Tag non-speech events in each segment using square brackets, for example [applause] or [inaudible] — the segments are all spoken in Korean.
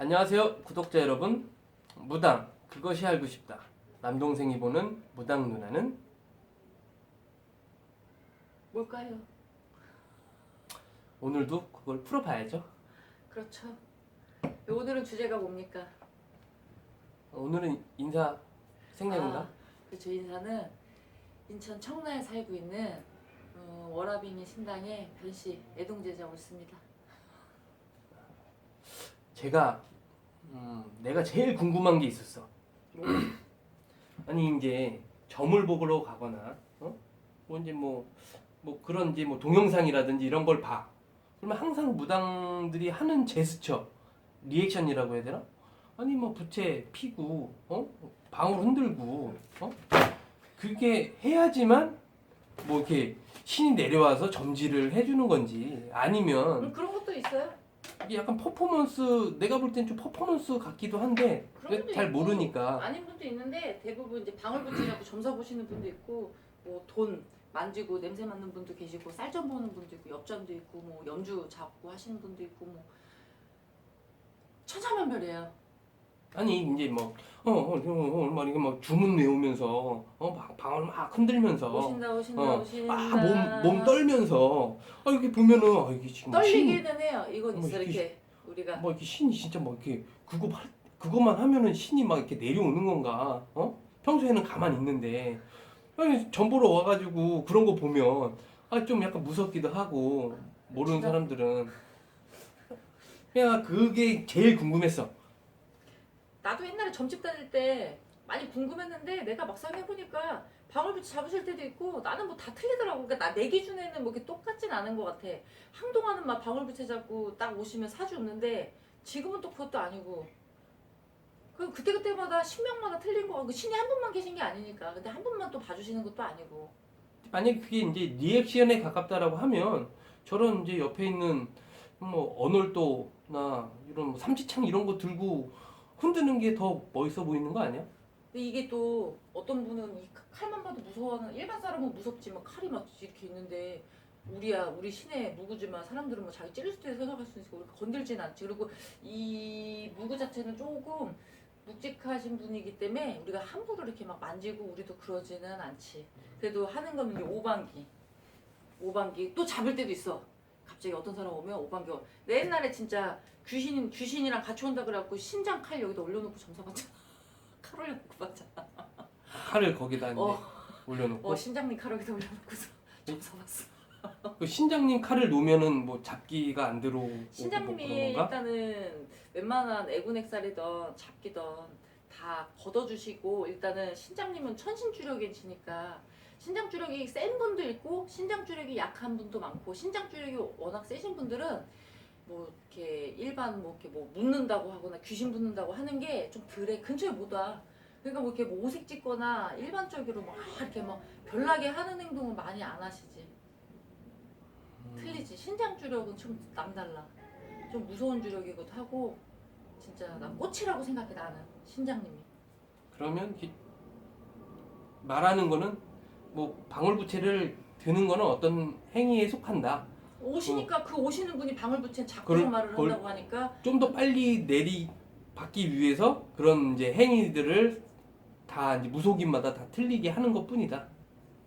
안녕하세요 구독자 여러분 무당 그것이 알고 싶다 남동생이 보는 무당 누나는 뭘까요? 오늘도 그걸 풀어봐야죠 그렇죠. 오늘은 주제가 뭡니까? 오늘은 인사 생략인가? 아, 그렇죠. 인사는 인천 청라에 살고 있는 어, 워라빙이 신당의 변씨 애동제자 옳습니다. 제가 음, 내가 제일 궁금한 게 있었어 뭐? 아니 이제 점을 보러 가거나 어? 뭐 이제 뭐, 뭐 그런 이제 뭐 동영상이라든지 이런 걸 봐. 그러면 항상 무당들이 하는 제스처, 리액션이라고 해야 되나? 아니 뭐 부채 피고, 어? 방울 흔들고, 어? 그게 해야지만 뭐 이렇게 신이 내려와서 점지를 해주는 건지 아니면 음, 그런 것도 있어요. 약간 퍼포먼스 내가 볼 땐 좀 퍼포먼스 같기도 한데 그런 잘 있고, 모르니까 아닌 분도 있는데 대부분 이제 방울 붙이려고 점사 보시는 분도 있고 뭐 돈 만지고 냄새 맡는 분도 계시고 쌀점 보는 분도 있고 엽전도 있고 뭐 연주 잡고 하시는 분도 있고 뭐 천차만별이에요. 아니 이제 뭐 어, 어, 어, 어, 막 이게 막 주문 외우면서 어, 막 방울 막 흔들면서 오신다 오신다 어, 오신다. 막몸몸 떨면서 아 이렇게 보면은 아 이게 지금 신, 떨리기는 해요. 이건 있어 이게 이렇게 우리가 뭐 이렇게 신이 진짜 막 이렇게 그거 할- 그거만 하면은 신이 막 이렇게 내려오는 건가? 어? 평소에는 가만히 있는데 아니 전 보러 와가지고 그런 거 보면 아 좀 약간 무섭기도 하고 모르는 진짜? 사람들은 그냥 그게 제일 궁금했어. 나도 옛날에 점집 다닐 때 많이 궁금했는데 내가 막상 해보니까 방울빛 잡으실 때도 있고 나는 뭐 다 틀리더라고. 그러니까 나 내 기준에는 뭐 이렇게 똑같진 않은 것 같아. 한동안은 막 방울빛에 잡고 딱 오시면 사주 없는데 지금은 또 그것도 아니고. 그 그때 그때마다 신명마다 틀린 거. 그 신이 한 분만 계신 게 아니니까. 근데 한 분만 또 봐주시는 것도 아니고. 만약에 그게 이제 리액션에 가깝다라고 하면 저런 이제 옆에 있는 뭐 언월도나 이런 뭐 삼지창 이런 거 들고 흔드는 게 더 멋있어 보이는 거 아니야? 근데 이게 또 어떤 분은 이 칼만 봐도 무서워하는 일반 사람은 무섭지 만 칼이 막 이렇게 있는데 우리야 우리 신의 무구지만 사람들은 뭐 자기 찔릴 수도 생각할 수 있으니까 우리가 건들진 않지. 그리고 이 무구 자체는 조금 묵직하신 분이기 때문에 우리가 함부로 이렇게 막 만지고 우리도 그러지는 않지. 그래도 하는 거는 이제 오반기. 오반기. 또 잡을 때도 있어 갑자기 어떤 사람 오면 와. 내 옛날에 진짜 귀신 귀신이랑 같이 온다 그래갖고 신장 칼 여기다 올려놓고 점사 봤잖아 [laughs] 칼 올려놓고 봤잖아 칼을 거기다 이제 어. 올려놓고 어 신장님 칼 여기다 올려놓고서 [laughs] 점사 봤어 그 신장님 칼을 놓으면은 뭐 잡기가 안 들어오고 뭐 신장님이 그런 건가? 일단은 웬만한 애군액살이던 잡기던 다 걷어주시고 일단은 신장님은 천신주력이시니까 신장 주력이 센 분도 있고 신장 주력이 약한 분도 많고 신장 주력이 워낙 세신 분들은 뭐 이렇게 일반 뭐 이렇게 뭐 묻는다고 하거나 귀신 붙는다고 하는 게 좀 덜해 근처에 못 와. 그러니까 뭐 이렇게 뭐 오색 찍거나 일반적으로 막 이렇게 막 별나게 하는 행동은 많이 안 하시지. 음. 틀리지. 신장 주력은 좀 남달라. 좀 무서운 주력이기도 하고 진짜 나 꽃이라고 생각해 나는 신장님이. 그러면 기- 말하는 거는 뭐 방울부채를 드는 거는 어떤 행위에 속한다. 오시니까 그 오시는 분이 방울부채 그걸- 말을 그걸- 한다고 하니까 좀 더 빨리 내리 받기 위해서 그런 이제 행위들을 다 이제 무속인마다 다 틀리게 하는 것 뿐이다.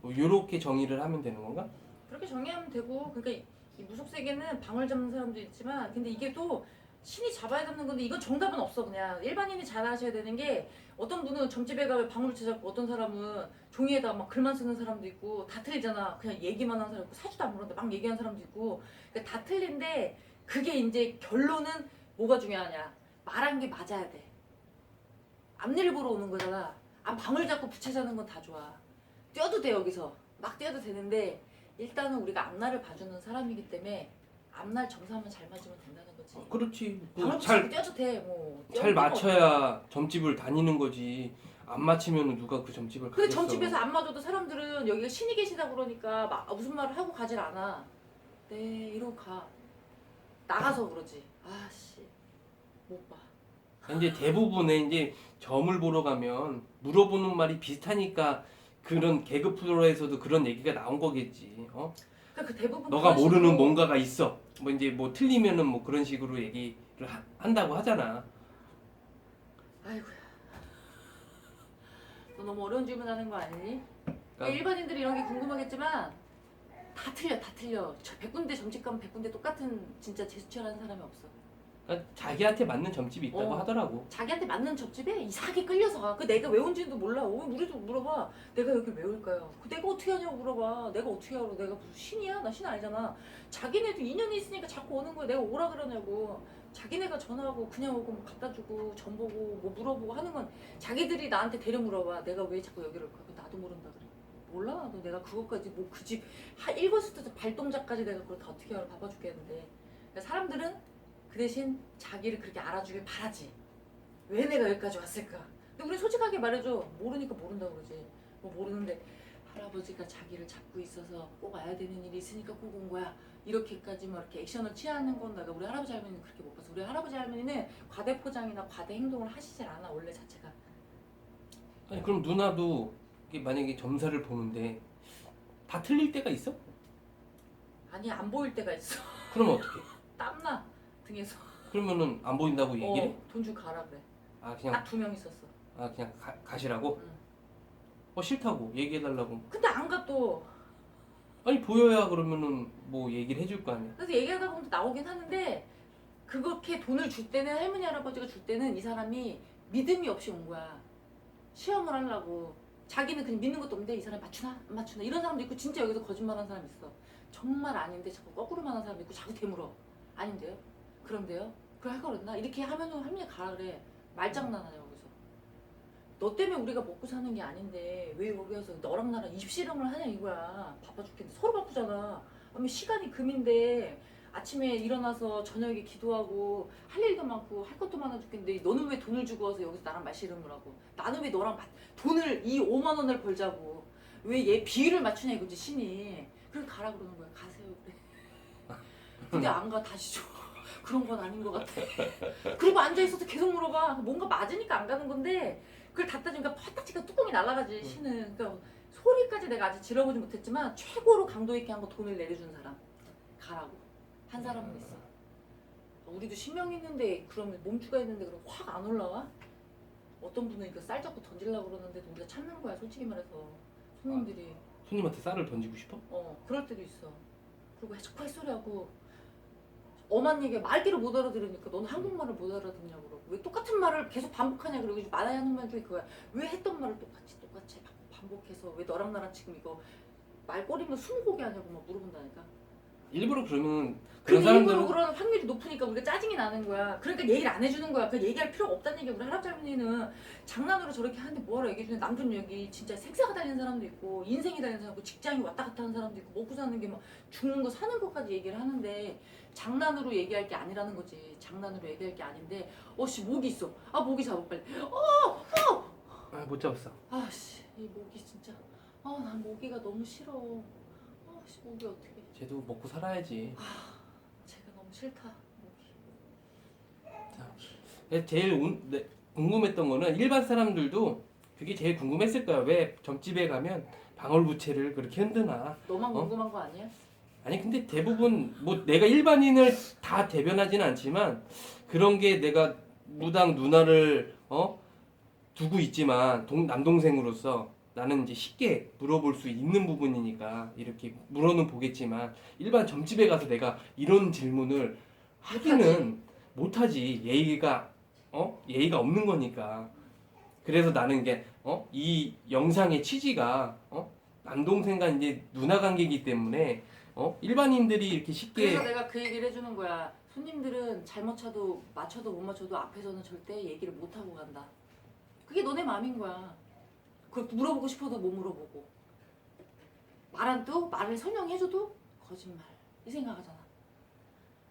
뭐 이렇게 정의를 하면 되는 건가? 그렇게 정의하면 되고 그러니까 이- 이 무속 세계는 방울 잡는 사람도 있지만 근데 이게 또 신이 잡아야 잡는 건데 이건 정답은 없어 그냥. 일반인이 잘 하셔야 되는 게 어떤 분은 점집에 가면 방울채 잡고 어떤 사람은 종이에다 막 글만 쓰는 사람도 있고 다 틀리잖아. 그냥 얘기만 하는 사람 있고 사주도 안 물었는데 막 얘기하는 사람도 있고. 그러니까 다 틀린데 그게 이제 결론은 뭐가 중요하냐. 말한 게 맞아야 돼. 앞일을 보러 오는 거잖아. 아 방울 잡고 부채 자는 건 다 좋아. 뛰어도 돼 여기서. 막 뛰어도 되는데 일단은 우리가 앞날을 봐주는 사람이기 때문에 앞날 점사만 잘 맞으면 된다는 거지. 어, 그렇지. 방울 잘잘 뛰어도 돼. 뭐. 잘 맞춰야 점집을 다니는 거지. 안 맞히면 누가 그 점집을 근데 가겠어. 점집에서 안 맞아도 사람들은 여기가 신이 계시다 그러니까 막 무슨 말을 하고 가질 않아. 네 이러고 가. 나가서 그러지. 아씨 못 봐. 이제 대부분의 이제 점을 보러 가면 물어보는 말이 비슷하니까 그런 개그 프로에서도 그런 얘기가 나온 거겠지. 어? 그러니까 그 대부분 너가 그런 모르는 식으로 뭔가가 있어. 뭐 이제 뭐 틀리면은 뭐 그런 식으로 얘기를 하- 한다고 하잖아. 아이고야. 너 너무 어려운 질문 하는 거 아니니? 그러니까 일반인들이 이런 게 궁금하겠지만 다 틀려, 다 틀려. 저 100군데 점집 가면 100군데 똑같은 진짜 제스처라는 사람이 없어. 그러니까 자기한테 맞는 점집이 있다고 어. 하더라고. 자기한테 맞는 접집에 이상하게 끌려서 가. 그 내가 왜 온지도 몰라. 어, 우리도 물어봐. 내가 여기 왜 올까요? 그 내가 어떻게 하냐고 물어봐. 내가 어떻게 하고 내가 무슨 신이야? 나 신 아니잖아. 자기네도 인연이 있으니까 자꾸 오는 거야. 내가 오라 그러냐고. 자기네가 전화하고 그냥 오고 뭐 갖다 주고 전 보고 뭐 물어보고 하는 건 자기들이 나한테 데려 물어봐. 내가 왜 자꾸 여기를 가? 그거 나도 모른다 그래. 몰라. 너 내가 그것까지 뭐 그 집 일거수부터 발동작까지 내가 그걸 다 어떻게 알아? 바빠 죽겠는데. 그러니까 사람들은 그 대신 자기를 그렇게 알아주길 바라지. 왜 내가 여기까지 왔을까? 근데 우리 솔직하게 말해줘. 모르니까 모른다고 그러지. 뭐 모르는데 할아버지가 자기를 잡고 있어서 꼭 와야 되는 일이 있으니까 꼭 온 거야. 이렇게까지 뭐 이렇게 액션을 취하는 건 내가 우리 할아버지 할머니는 그렇게 못 봤어. 우리 할아버지 할머니는 과대 포장이나 과대 행동을 하시질 않아 원래 자체가. 아니 그럼 누나도 이게 만약에 점사를 보는데 다 틀릴 때가 있어? 아니 안 보일 때가 있어. 그럼 어떻게? [laughs] 땀나 등에서. 그러면은 안 보인다고 얘기해? 어, 돈 주고 가라 그래. 아 그냥 딱 두 명 있었어. 아 그냥 가, 가시라고? 응. 어 싫다고 얘기해달라고. 근데 안 가 또. 아니 보여야 그러면은 뭐 얘기를 해줄 거 아니야. 그래서 얘기하다 보면 나오긴 하는데 그렇게 돈을 줄 때는 할머니 할아버지가 줄 때는 이 사람이 믿음이 없이 온 거야 시험을 하려고 자기는 그냥 믿는 것도 없는데 이 사람이 맞추나 안 맞추나 이런 사람도 있고 진짜 여기서 거짓말하는 사람 있어 정말 아닌데 자꾸 거꾸로만 하는 사람 있고 자꾸 되물어 아닌데요 그런데요? 그걸 할 거랬나? 이렇게 하면은 합리에 가라 그래. 말장난하냐 여기서. 너 때문에 우리가 먹고 사는 게 아닌데 왜 여기 와서 너랑 나랑 입실험을 하냐 이거야. 바빠 죽겠는데 서로 바쁘잖아. 아니 시간이 금인데 아침에 일어나서 저녁에 기도하고 할 일도 많고 할 것도 많아 죽겠는데 너는 왜 돈을 주고 와서 여기서 나랑 말씨름을 하고? 나는 왜 너랑 마- 돈을 이 5만 원을 벌자고? 왜 얘 비율을 맞추냐 이거지 신이. 그래서 가라 그러는 거야. 가세요 그래. [laughs] 근데 안 가 다시 줘 그런 건 아닌 것 같아. [laughs] 그리고 앉아있어서 계속 물어봐. 뭔가 맞으니까 안 가는 건데 그걸 다 따지니까 파딱지가 뚜껑이 날아가지 신은. 그러니까 소리까지 내가 아직 질러보지 못했지만 최고로 강도 있게 한 거 돈을 내려준 사람. 가라고. 한 사람은 있어. 우리도 신명 있는데 그러면 몸주가 있는데 그럼 확 안 올라와? 어떤 분은 이거 쌀 잡고 던지려고 그러는데 우리가 참는 거야 솔직히 말해서. 손님들이. 손님한테 쌀을 던지고 싶어? 어 그럴 때도 있어. 그리고 자꾸 햇소리하고 엄한 얘기가 말귀를 못 알아들으니까 너는 한국말을 못 알아듣냐고 그러고. 왜 똑같은 말을 계속 반복하냐 그러고 말아야 하는 말 중에 그거야. 왜 했던 말을 똑같이 똑같이 반복해서 왜 너랑 나랑 지금 이거 말 꼬리면 스무고개 하냐고 막 물어본다니까 일부러 그러면 그 그런 일부러 사람들은 그러는 확률이 높으니까 우리가 짜증이 나는 거야. 그러니까 얘기를 안 해주는 거야. 그 얘기할 필요가 없다는 얘기야. 우리 할아버지 할머니는 장난으로 저렇게 하는데 뭐하러 얘기해주는 남편 여기 진짜 색사가 달리는 사람도 있고 인생이 달리는 사람도 있고 직장이 왔다 갔다 하는 사람도 있고 먹고 사는 게 막 죽는 거 사는 것까지 얘기를 하는데 장난으로 얘기할 게 아니라는 거지. 장난으로 얘기할 게 아닌데 어씨 목이 있어. 아 목이 잡아 빨리. 아, 못 잡았어. 아씨 이 목이 진짜. 아 난 모기가 너무 싫어. 아씨 목이 어떻게. 쟤도 먹고 살아야지. 제가 너무 싫다. 목이. 네, 제일 운- 네, 궁금했던 거는 일반 사람들도 그게 제일 궁금했을 거야. 왜 점집에 가면 방울부채를 그렇게 흔드나? 너만 어? 궁금한 거 아니야? 아니 근데 대부분 뭐 내가 일반인을 다 대변하지는 않지만 그런 게 내가 무당 누나를 어 두고 있지만 동, 남동생으로서 나는 이제 쉽게 물어볼 수 있는 부분이니까 이렇게 물어는 보겠지만 일반 점집에 가서 내가 이런 질문을 하기는 못하지. 예의가 어? 예의가 없는 거니까. 그래서 나는 이게 어 이 영상의 취지가 어? 남동생과 이제 누나 관계이기 때문에 어? 일반인들이 이렇게 쉽게 그래서 내가 그 얘기를 해주는 거야. 손님들은 잘못 쳐도 맞춰도 못 맞춰도 앞에서는 절대 얘기를 못 하고 간다. 그게 너네 마음인 거야. 그 물어보고 싶어도 못 물어보고 말안 또 말을 설명해줘도 거짓말 이 생각하잖아.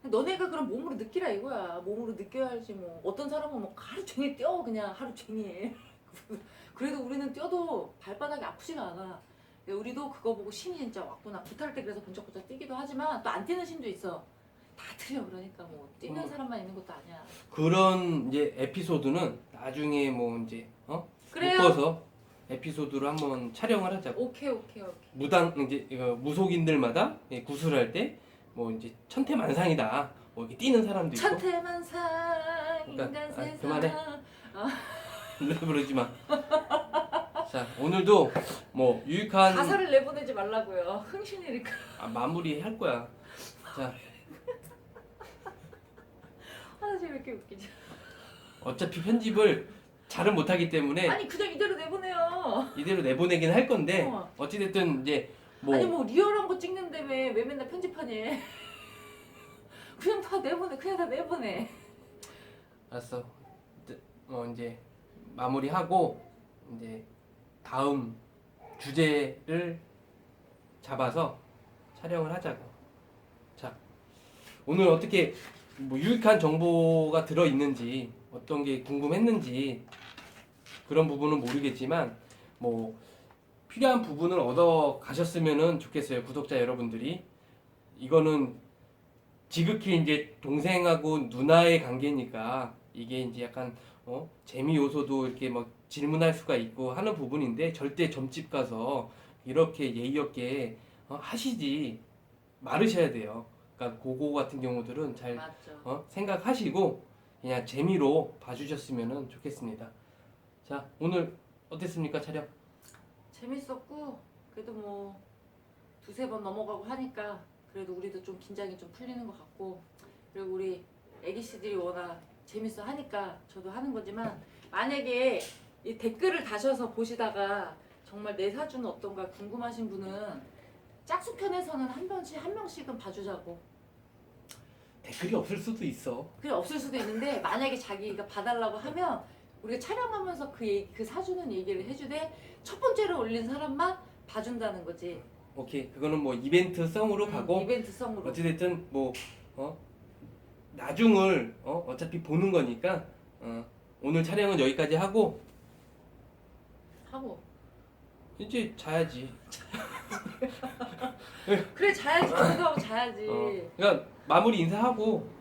너네가 그럼 몸으로 느끼라 이거야. 몸으로 느껴야지 뭐. 어떤 사람은 뭐 하루 종일 뛰어 그냥 하루 종일. [laughs] 그래도 우리는 뛰어도 발바닥이 아프지가 않아. 우리도 그거 보고 신이 진짜 왔구나. 구탈 때 그래서 번쩍번쩍 뛰기도 하지만 또 안 뛰는 신도 있어. 다 틀려 그러니까 뭐 뛰는 음. 사람만 있는 것도 아니야. 그런 이제 에피소드는 나중에 뭐 이제 어 그래요. 묶어서 에피소드로 한번 촬영을 하자. 오케이 오케이 오케이. 무당 이제 이거 무속인들마다 예, 구술할 때 뭐 이제 천태만상이다. 뭐 이렇게 뛰는 사람도 있고. 천태만상 인간 그러니까, 아, 세상. 그만해. 어. 그러지 [laughs] 마. 자 오늘도 뭐 유익한 가사를 내보내지 말라고요. 흥신이니까. 아, 마무리 할 거야. 자 [laughs] 아, 이렇게 웃기지? 어차피 편집을 잘은 못하기 때문에 아니 그냥 이대로 내보내요. 이대로 내보내긴 할 건데 어. 어 찌됐든 이제 뭐 아니 뭐 리얼한 거 찍는다며 왜 맨날 편집하니? [laughs] 그냥 다 내보내. 그냥 다 내보내. 알았어. 이제 뭐 이제 마무리하고 이제 다음 주제를 잡아서 촬영을 하자고. 자, 오늘 어떻게 뭐 유익한 정보가 들어 있는지 어떤 게 궁금했는지 그런 부분은 모르겠지만 뭐 필요한 부분을 얻어 가셨으면은 좋겠어요 구독자 여러분들이 이거는 지극히 이제 동생하고 누나의 관계니까 이게 이제 약간 어 재미 요소도 이렇게 막 질문할 수가 있고 하는 부분인데 절대 점집 가서 이렇게 예의 없게 어, 하시지 말으셔야 돼요. 그러니까 그거 같은 경우들은 잘. 어, 생각하시고 그냥 재미로 봐주셨으면 좋겠습니다. 자 오늘 어땠습니까 촬영? 재밌었고 그래도 뭐 두세 번 넘어가고 하니까 그래도 우리도 좀 긴장이 좀 풀리는 것 같고 그리고 우리 애기 씨들이 워낙 재밌어 하니까 저도 하는 거지만 만약에 이 댓글을 다셔서 보시다가 정말 내 사주는 어떤가 궁금하신 분은 짝수 편에서는 한 번씩 한 명씩은 봐주자고 댓글이 없을 수도 있어. 그게 없을 수도 있는데 만약에 자기가 봐달라고 하면 우리가 촬영하면서 그, 얘기- 그 사주는 얘기를 해주되 첫 번째로 올린 사람만 봐준다는 거지. 오케이. 그거는 뭐 이벤트 성으로 음, 가고 이벤트성으로. 어찌됐든 뭐 어? 나중을 어? 어차피 보는 거니까 어, 오늘 촬영은 여기까지 하고. 하고. 이제 자야지. [laughs] 그래 자야지. 기도하고 자야지. 어, 그러니까 마무리 인사하고.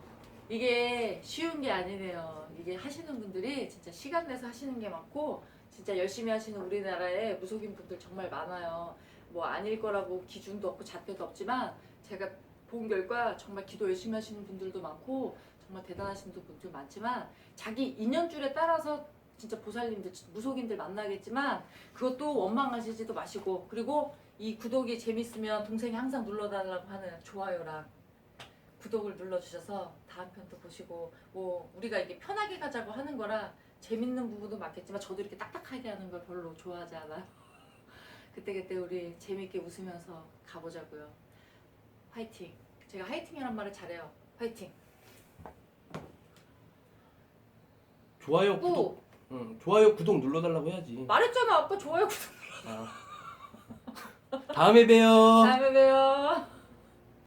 이게 쉬운 게 아니네요 이게 하시는 분들이 진짜 시간 내서 하시는 게 많고 진짜 열심히 하시는 우리나라에 무속인 분들 정말 많아요. 뭐 아닐 거라고 기준도 없고 잣대도 없지만 제가 본 결과 정말 기도 열심히 하시는 분들도 많고 정말 대단하신 분들 많지만 자기 인연줄에 따라서 진짜 보살님들 무속인들 만나겠지만 그것도 원망하시지도 마시고 그리고 이 구독이 재밌으면 동생이 항상 눌러달라고 하는 좋아요랑 구독을 눌러주셔서 다음 편도 보시고 뭐 우리가 이게 편하게 가자고 하는 거라 재밌는 부분도 많겠지만 저도 이렇게 딱딱하게 하는 걸 별로 좋아하지 않아요. [laughs] 그때그때 우리 재밌게 웃으면서 가보자고요. 화이팅. 제가 화이팅이란 말을 잘해요. 화이팅. 좋아요 구독 또 응, 좋아요 구독 눌러달라고 해야지. 말했잖아 아까 좋아요 구독. 아. [laughs] 다음에 봬요. 다음에 봬요.